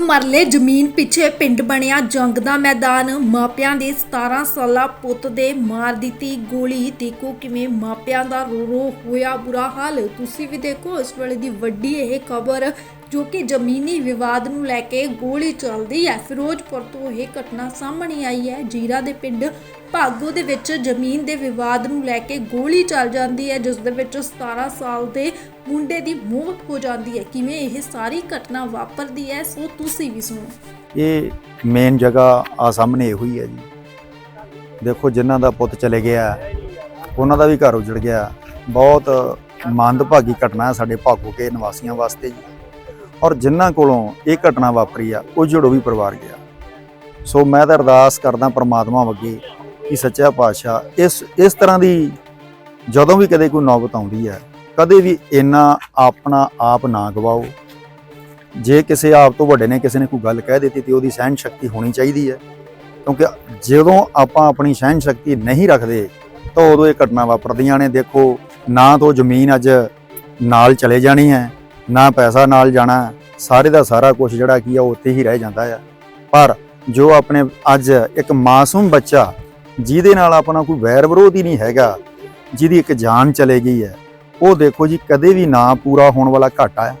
ਮਰਲੇ ਜ਼ਮੀਨ ਪਿੱਛੇ ਪਿੰਡ ਬਣਿਆ ਜੰਗ ਦਾ ਮੈਦਾਨ। ਮਾਪਿਆਂ ਦੇ 17 ਸਾਲਾ ਪੁੱਤ ਦੇ ਮਾਰ ਦਿੱਤੀ ਗੋਲੀ। ਦੇਖੋ ਕਿਵੇਂ ਮਾਪਿਆਂ ਦਾ ਰੋ ਰੋ ਹੋਇਆ ਬੁਰਾ ਹਾਲ। ਤੁਸੀਂ ਵੀ ਦੇਖੋ ਇਸ ਵੇਲੇ ਦੀ ਵੱਡੀ ਇਹ ਖਬਰ। ਜੋ ਕਿ ਜ਼ਮੀਨੀ ਵਿਵਾਦ ਨੂੰ ਲੈ ਕੇ ਗੋਲੀ ਚੱਲਦੀ ਹੈ। ਫਿਰੋਜ਼ਪੁਰ ਤੋਂ ਇਹ ਘਟਨਾ ਸਾਹਮਣੇ ਆਈ ਹੈ। ਜੀਰਾ ਦੇ ਪਿੰਡ ਭਾਗੋ ਦੇ ਵਿੱਚ ਜ਼ਮੀਨ ਦੇ ਵਿਵਾਦ ਨੂੰ ਲੈ ਕੇ ਗੋਲੀ ਚੱਲ ਜਾਂਦੀ ਹੈ, ਜਿਸ ਦੇ ਵਿੱਚ 17 ਸਾਲ ਦੇ ਮੁੰਡੇ ਦੀ ਮੌਤ ਹੋ ਜਾਂਦੀ ਹੈ। ਕਿਵੇਂ ਇਹ ਸਾਰੀ ਘਟਨਾ ਵਾਪਰਦੀ ਹੈ, ਸੋ ਤੁਸੀਂ ਵੀ ਸੁਣੋ। ਇਹ ਮੇਨ ਜਗ੍ਹਾ ਆ ਸਾਹਮਣੇ ਇਹੋ ਹੀ ਹੈ ਜੀ। ਦੇਖੋ, ਜਿਨ੍ਹਾਂ ਦਾ ਪੁੱਤ ਚਲੇ ਗਿਆ, ਉਹਨਾਂ ਦਾ ਵੀ ਘਰ ਉਜੜ ਗਿਆ। ਬਹੁਤ ਮੰਦਭਾਗੀ ਘਟਨਾ ਹੈ ਸਾਡੇ ਭਾਗੋ ਕੇ ਨਿਵਾਸੀਆਂ ਵਾਸਤੇ ਜੀ। ਔਰ ਜਿਨ੍ਹਾਂ ਕੋਲੋਂ ਇਹ ਘਟਨਾ ਵਾਪਰੀ ਆ, ਉਹ ਜੜੋ ਵੀ ਪਰਿਵਾਰ ਗਿਆ। ਸੋ ਮੈਂ ਤਾਂ ਅਰਦਾਸ ਕਰਦਾ ਪ੍ਰਮਾਤਮਾ ਅੱਗੇ ਕਿ ਸੱਚਾ ਪਾਤਸ਼ਾਹ ਇਸ ਇਸ ਤਰ੍ਹਾਂ ਦੀ ਜਦੋਂ ਵੀ ਕਦੇ ਕੋਈ ਨੌਬਤ ਆਉਂਦੀ ਹੈ, ਕਦੇ ਵੀ ਇੰਨਾ ਆਪਣਾ ਆਪ ਨਾ ਗਵਾਓ। ਜੇ ਕਿਸੇ ਆਪ ਤੋਂ ਵੱਡੇ ਨੇ, ਕਿਸੇ ਨੇ ਕੋਈ ਗੱਲ ਕਹਿ ਦਿੱਤੀ ਤੇ ਉਹਦੀ ਸਹਿਣ ਸ਼ਕਤੀ ਹੋਣੀ ਚਾਹੀਦੀ ਹੈ। ਕਿਉਂਕਿ ਜਦੋਂ ਆਪਾਂ ਆਪਣੀ ਸਹਿਣ ਸ਼ਕਤੀ ਨਹੀਂ ਰੱਖਦੇ, ਤਾਂ ਉਦੋਂ ਇਹ ਘਟਨਾ ਵਾਪਰਦੀਆਂ ਨੇ। ਦੇਖੋ, ਨਾ ਤਾਂ ਜ਼ਮੀਨ ਅੱਜ ਨਾਲ ਚਲੇ ਜਾਣੀ ਹੈ ਨਾ ਪੈਸਾ ਨਾਲ ਜਾਣਾ, ਸਾਰੇ ਦਾ ਸਾਰਾ ਕੁਝ ਜਿਹੜਾ ਕੀ ਆ, ਉਹ ਉੱਥੇ ਹੀ ਰਹਿ ਜਾਂਦਾ ਆ। ਪਰ ਜੋ ਆਪਣੇ ਅੱਜ ਇੱਕ ਮਾਸੂਮ ਬੱਚਾ, ਜਿਹਦੇ ਨਾਲ ਆਪਣਾ ਕੋਈ ਵੈਰ ਵਿਰੋਧ ਹੀ ਨਹੀਂ ਹੈਗਾ, ਜਿਹਦੀ ਇੱਕ ਜਾਨ ਚਲੇ ਗਈ ਹੈ, ਉਹ ਦੇਖੋ ਜੀ ਕਦੇ ਵੀ ਨਾ ਪੂਰਾ ਹੋਣ ਵਾਲਾ ਘਾਟਾ ਹੈ।